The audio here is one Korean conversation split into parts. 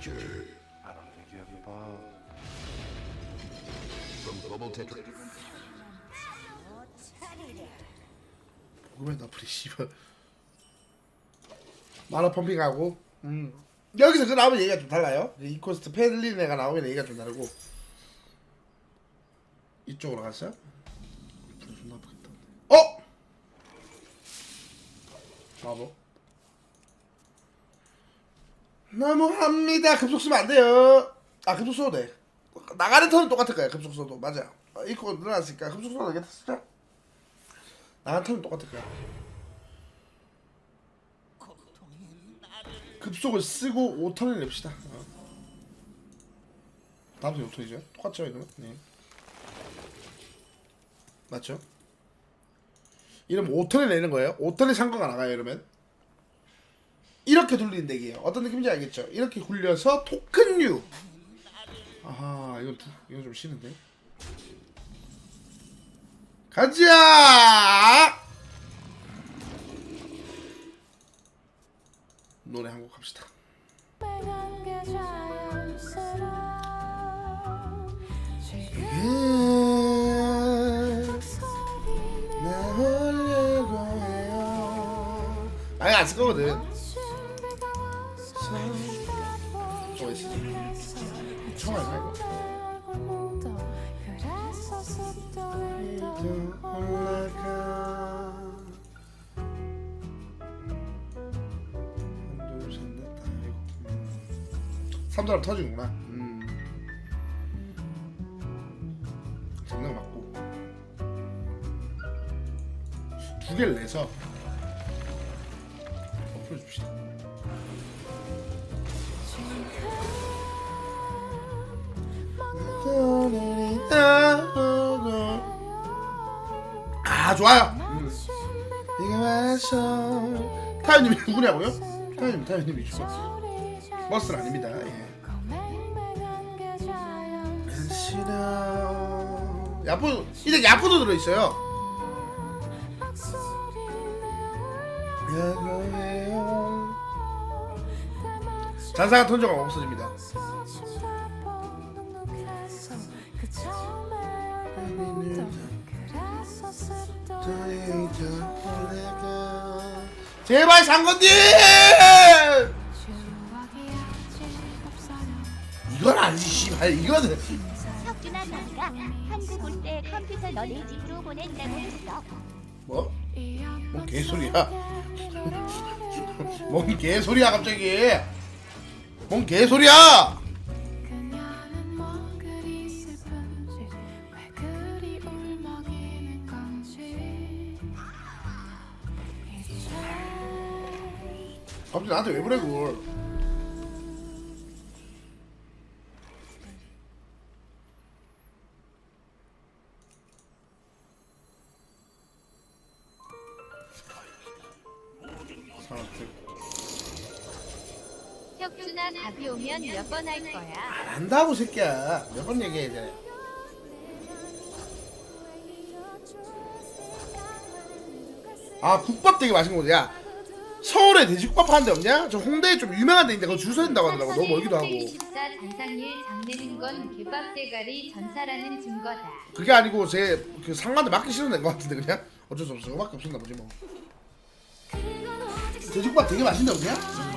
creature I don't think you have the ball. from Global Tetra. 보면 나프리 씨발 만화 펌핑하고 음 여기서 그 나오면 얘기가 좀 달라요 이코스트 패들리는 애가 나오면 얘기가 좀 다르고 이쪽으로 갔어요? 불 존나 아프겠다 어? 바보 너무합니다 급속 쓰면 안 돼요 아 급속 써도 돼 나가는 턴은 똑같을 거야 급속 써도 맞아 어, 이코 늘어났으니까 급속 써도 되겠다 진짜 나한 턴은 똑같을 거야. 급속을 쓰고 5턴을 냅시다. 어. 다음 턴 5턴이죠? 똑같죠 이거는? 네. 맞죠? 이러면 5턴을 내는 거예요. 5턴에 상가가 나가요 이러면. 이렇게 돌리는 덱이에요. 어떤 느낌인지 알겠죠? 이렇게 굴려서 토큰류. 아하 이건 두, 이건 좀 싫은데. 가자! 노래 한 곡 합시다. 아예 안쓸 거거든. 3자람 터지는구나. 음. 전능 맞고 두 개를 내서 어플 줍시다. 아 좋아요. 음. 이거 와서 타요님이 누구냐고요? 타요님 타요님이죠. 버스는 아닙니다. 예. 싫어. 야푸 이제 야푸도 들어 있어요. 잔상한 턴저가 없어집니다. 제발 상건님! 이건 아니지 씨발 이거는 석준아 너가 한국 올 때 컴퓨터 너네 집으로 보낸다고 했어. 뭐? 뭔 개소리야? 뭔 개소리야 갑자기? 뭔 개소리야? 그녀는 뭐 그리 슬픈지 왜 그리 울먹이는 건지 이제 갑자기 나한테 왜 그래 그걸? 오면 몇 번 할 거야. 안 한다고 새끼야 몇 번 얘기해야 돼? 아 국밥 되게 맛있는 거지 야 서울에 돼지국밥 하는 데 없냐? 저 홍대에 좀 유명한 데인데 그거 줄서 있다고 하더라고 너무 멀기도 하고 24 잔상일 장내는 건 개밥 대가리 전사라는 증거다. 그게 아니고 제 그 상관한테 맡기 싫은 데인 것 같은데 그냥 어쩔 수 없어 그거밖에 없었나 보지 뭐 돼지국밥 되게 맛있는 데 없냐?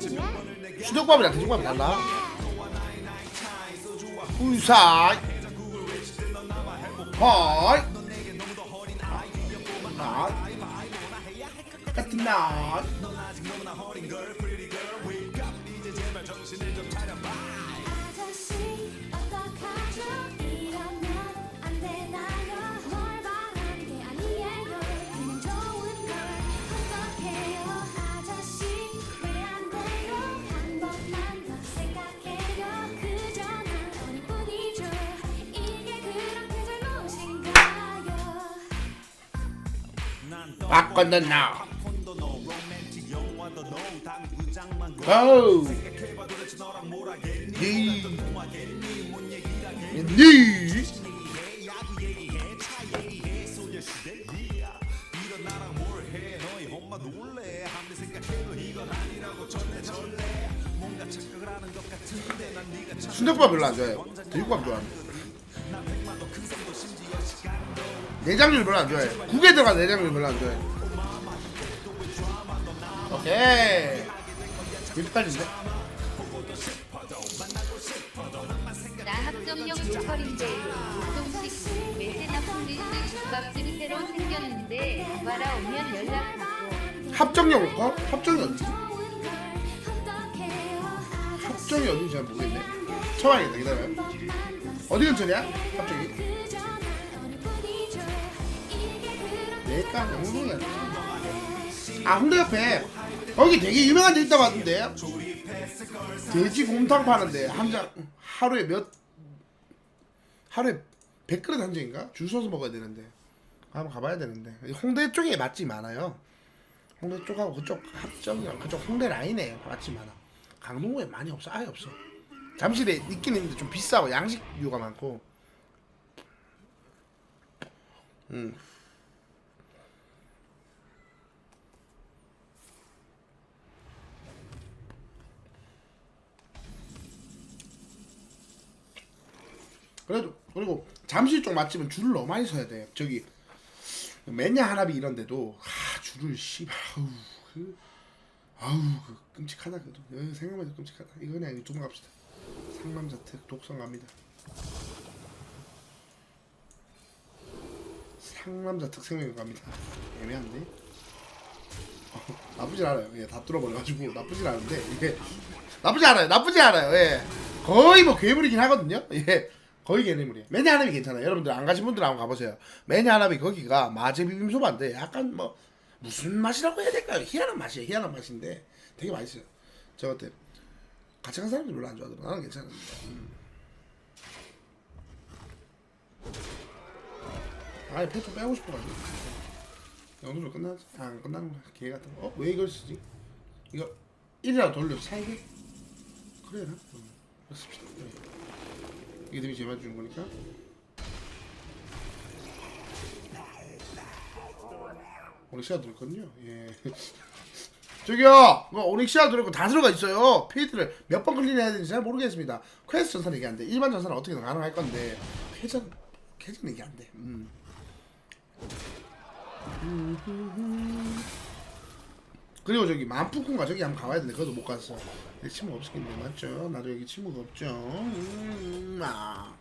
수족밥이랑 돼지국밥이 달라? 우사이. 하이. 하이 같은 날 바꿨는 날 오우 니 니. 순대국밥 별로 안 좋아해요. 돼지국밥 좋아합니다. 내장류 별로 안 좋아해요. 국에 들어간 내장류 별로 안 좋아해요. 오케이. 여기까지인데? 나 합정역 로컬인데 조금씩 매세나 폴리스 국밥집이 새로 생겼는데 구바라 오면 연락하고 합정역 올까? 합정이 어디지? 합정이 어딘지 잘 모르겠네. 쳐봐야겠다. 기다려요. 어디 근처냐? 합정이? 영동이 아니지. 아 홍대 옆에. 거기 되게 유명한 데 있다고 하던데. 돼지 곰탕 파는데 한 장 하루에 몇 하루에 100그릇 한 장인가? 줄 서서 먹어야 되는데. 한번 가봐야 되는데. 홍대 쪽에 맛집 많아요. 홍대 쪽하고 그쪽 합정이랑 그쪽 홍대 라인에 맛집 많아. 강동구에 많이 없어 아예 없어. 잠실에 있긴 있는데 좀 비싸고 양식류가 많고. 음 그리고 잠실 쪽 맛집은 줄을 너무 많이 서야 돼. 저기 매냐 하나비 이런 데도 아 줄을 씨발 아우 그 아우 그 끔찍하다 그래도 어, 생각만 해도 끔찍하다. 이거 그냥 유튜브 갑시다. 상남자택 독성 갑니다. 상남자택 생명 갑니다. 애매한데. 어, 나쁘진 않아요. 예, 다 뚫어버려가지고 나쁘진 않은데 이게 나쁘지 않아요. 나쁘지 않아요. 예, 거의 뭐 괴물이긴 하거든요. 예, 거의 괴물이에요. 매니 하나비 괜찮아요. 여러분들 안 가신 분들 한번 가보세요. 매니 하나비 거기가 마제 비빔소바인데 약간 뭐 무슨 맛이라고 해야 될까요? 희한한 맛이에요. 희한한 맛인데 되게 맛있어요. 저 그때 같이 간 사람들 별로 안 좋아하더라고. 나는 괜찮은데. 음. 아예 패좀 빼고 싶어가지고. 영수로 끝나지? 아, 안 끝나는 거야. 개 같은 거. 어? 왜 이걸 쓰지? 이거 1이라도 돌려서 사이게? 그래라. 음, 그렇습시다. 되게 제발 주는 거니까. 오닉시아 들었거든요. 예. 저기요! 뭐 오닉시아 들었고 다 들어가 있어요. 페이트를 몇 번 클린해야 되는지 잘 모르겠습니다. 퀘스트 전사는 이게 안 돼. 일반 전사는 어떻게든 가능할 건데 회전, 회전 이게 안 돼. 음. 그리고 저기 만푸kun가 저기 한번 가봐야 되는데 그것도 못 갔어. 여기 친구가 없었겠네 맞죠? 나도 여기 친구가 없죠. 음, 아.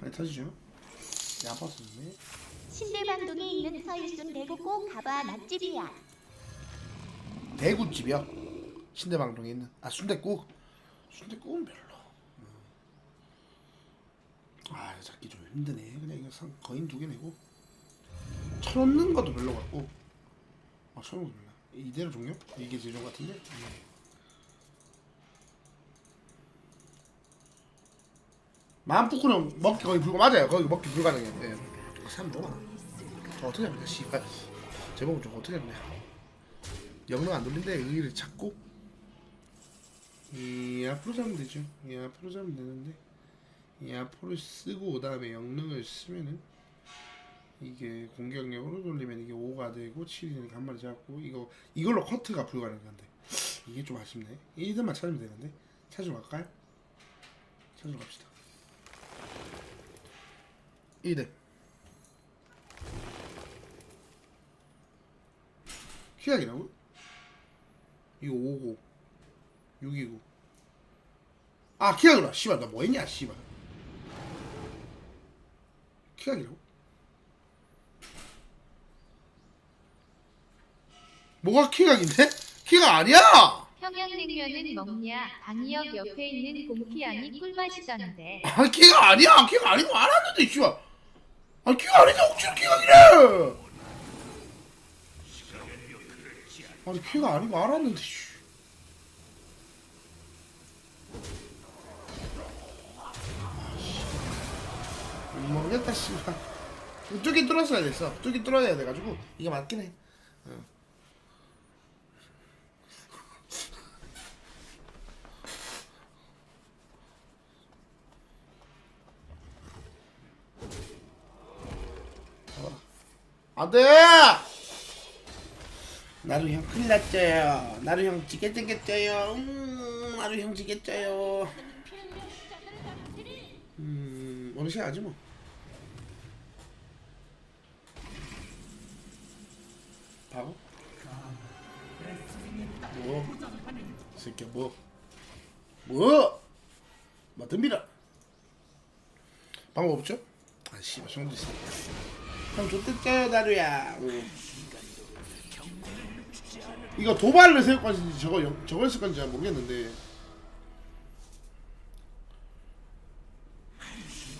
하이 터지죠? 야 아팠었네. 신대방동에 있는 서일순 대구 꼭 가봐 맛집이야. 대구집이요. 신대방동에 있는 아 순대국. 순대국은 별로. 음. 아 잡기 좀 힘드네. 그냥 이거 상 거인 두 개 내고 천 넣는 것도 별로 같고. 원도 별로. 이대로 종료? 이게 것 같은데. 음. 만푸쿠는 먹기 거의 불가 맞아요. 거기 먹기 불가능해요. 예. 사람 너무 많아. 저 어떻게 합니까? 씨발. 제목은 좀 어떻게 합니까? 영능 안 돌린데 의의를 찾고 이 앞으로 잡으면 되죠. 이 앞으로 잡으면 되는데 이 앞으로 쓰고 그 다음에 영능을 쓰면은 이게 공격력으로 돌리면 이게 5가 되고 7이니까 한 마리 잡고 이거 이걸로 커트가 불가능한데 이게 좀 아쉽네. 이들만 찾으면 되는데 찾으러 갈까요? 찾으러 갑시다. 이들 희약이라고? 이거 5고 6이고 아 키약이라 씨발 나 뭐했냐 씨발 키약이라고? 뭐가 키약인데? 키가 아니야! 평양냉면은 먹냐? 방이역 옆에 있는 곰키향이 꿀맛이던데. 아 키가 아니야 키가 거 알았는데 씨발 아 키가 아닌데 억지로 키각이래 아니 키가 거 알았는데 씨. 못 모르겠다 씨발 뚜기 뚫었어야 됐어 뚜기 뚫어야 돼가지고 이게 맞긴 해 어. 안돼 나 나루 형 큰일 났죠요. 나루 형 지게 생겼죠요. 음, 나루 형 지겠죠요. 음, 어느 시간 하지 뭐. 바보? 뭐? 이 새끼야 뭐? 뭐? 뭐 덤비라. 방법 없죠? 아 씨발 정도 있어. 형 좋댔죠요 나루야. 음. 이거 도발을 세울 건지 저거 영- 저거 했을 건지 잘 모르겠는데.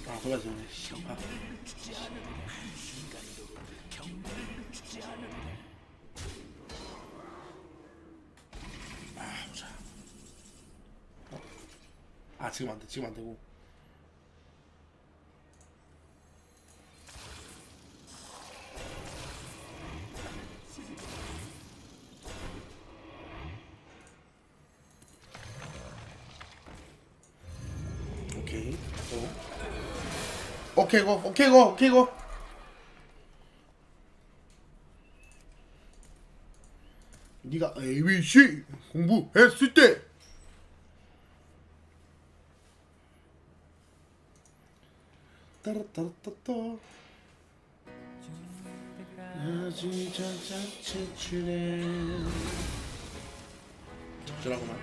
아 도발 세우네. 씨. 아. 아. 어? 아 지금 안 돼. 지금 안 되고. 오케이. 고. 오케이 고. 오케이 고. 네가 ABC 공부했을 때 따라따라따따 채출해 적절하구만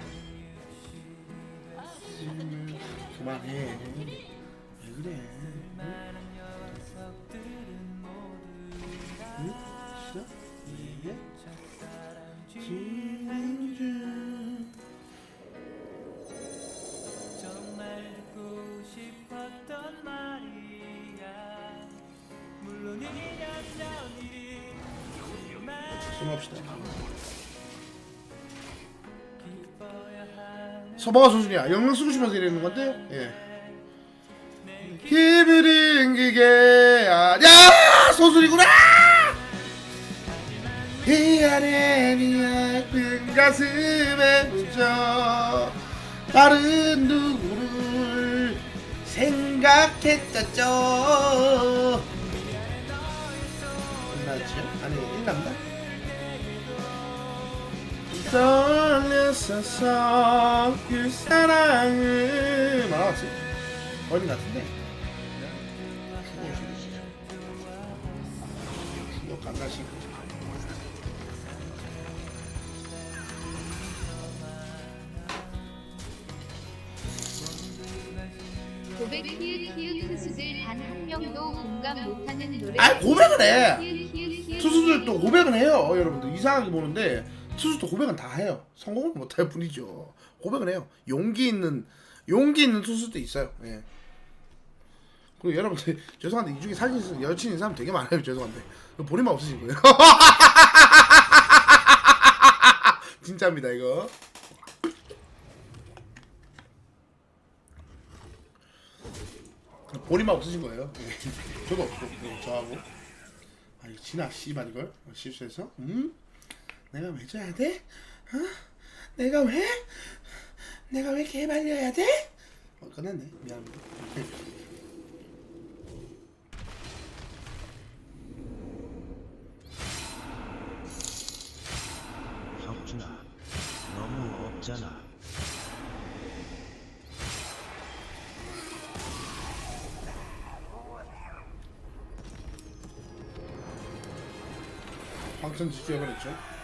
그만해. 왜 그래? 응? 진짜? 이게? 진주 정말 듣고 싶었던 말이야. 물론이면 일이 숨합시다 서버가 소중이야 영영 쓰고 싶어서 이러는 건데 예. 기분은 그게 아야! 소술이구나! 미안해 미안해 가슴에 묻혀. 다른 누구를 생각했었죠? 끝났지? 아니 1남나? 떨렸었어. 그 사랑을. 말아왔지? 어린 같은데? 충격 강가식 고백 키읔 키읔 투수들 단 한 명도 공감 못하는 노래. 아 고백을 해. 키읔 키읔 투수들도 고백은 해요 여러분들. 이상하게 보는데 투수도 고백은 다 해요. 성공을 못할 뿐이죠. 고백은 해요. 용기 있는 용기 있는 투수도 있어요. 예. 그리고 여러분들 죄송한데 이 중에 사진 있는 여친 있는 사람 되게 많아요. 죄송한데. 본인만 없으신 거예요? 진짜입니다 이거. 본인만 없으신 거예요? 예. 저도 없고 예, 저하고. 아니 지나 씨발 이걸? 어, 실수해서? 음 내가 왜 져야 돼? 어? 내가 왜? 내가 왜 개발려야 돼? 어 끝났네 미안합니다 혁준아 너무 없잖아 방천 지켜버렸죠